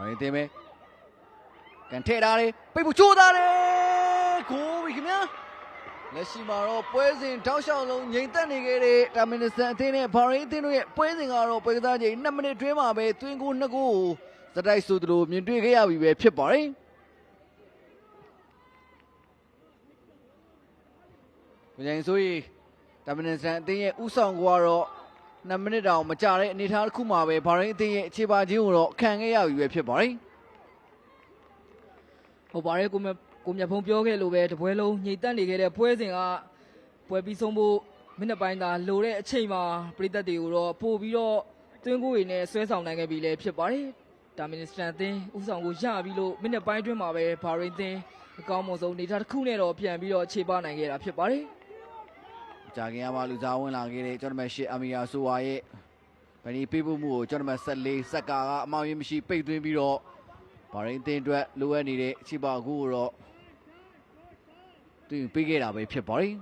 ဘာရင်တင်ပဲကန်ထဲထားတယ်ပိတ်ဖို့ချိုးထားတယ်ကိုပြီခင်ဗျာလက်ရှိမှာတော့ပွဲစဉ်တောက်လျှောက်လုံးငြိမ်သက်နေခဲ့တဲ့တာမင်နစ်ဆန်အသင်းနဲ့ဘာရင်အသင်းတို့ရဲ့ပွဲစဉ်ကတော့ပွဲကစားချိန်2မိနစ်တွင်းမှာပဲသွင်းကို2ကိုစတိုက်ဆိုသလိုမြင်တွေ့ခဲ့ရပြီပဲဖြစ်ပါတယ်ကိုကြိုင်ဆိုရီတာမင်နစ်ဆန်အသင်းရဲ့ဥဆောင်ကတော့ 2မိနစ်တောင်မကြာတဲ့အနေအထားတစ်ခုမှာပဲဘာရင်အသင်းရဲ့အခြေပါခြင်းကိုတော့ခံခဲ့ရပြီပဲဖြစ်ပါတယ်ဟုတ်ပါတယ်ကိုမြတ်ကိုမြတ်ဖုံးပြောခဲ့လို့ပဲတပွဲလုံးညိတ်တက်နေခဲ့တဲ့ပွဲစဉ်ကပွဲပြီးဆုံးဖို့မိနစ်ပိုင်းသာလိုတဲ့အချိန်မှာပြည်သက်တွေကိုတော့ပို့ပြီးတော့သွင်းကိုတွေနဲ့ဆွဲဆောင်နိုင်ခဲ့ပြီလည်းဖြစ်ပါတယ်ဒါမင်စတန်သင်းဥဆောင်ကိုရပြီလို့မိနစ်ပိုင်းအတွင်းမှာပဲဘာရင်သင်းအကောင်းမဆုံးအနေထားတစ်ခုနဲ့တော့ပြန်ပြီးတော့ခြေပနိုင်ခဲ့တာဖြစ်ပါတယ် ကြာခင်ကမှလူစားဝင်လာခဲ့တဲ့ကျွန်တော်တို့ရှစ်အမီယာဆိုဝါရဲ့ဗနီပေးဖို့မှုကိုကျွန်တော်တို့14စက္ကာကအမောင်ရင်မရှိပိတ်သွင်းပြီးတော့ဘာရင်အသင်းအတွက်လိုအပ်နေတဲ့အခြေပါကူကိုတော့သူပေးခဲ့တာပဲဖြစ်ပါတယ်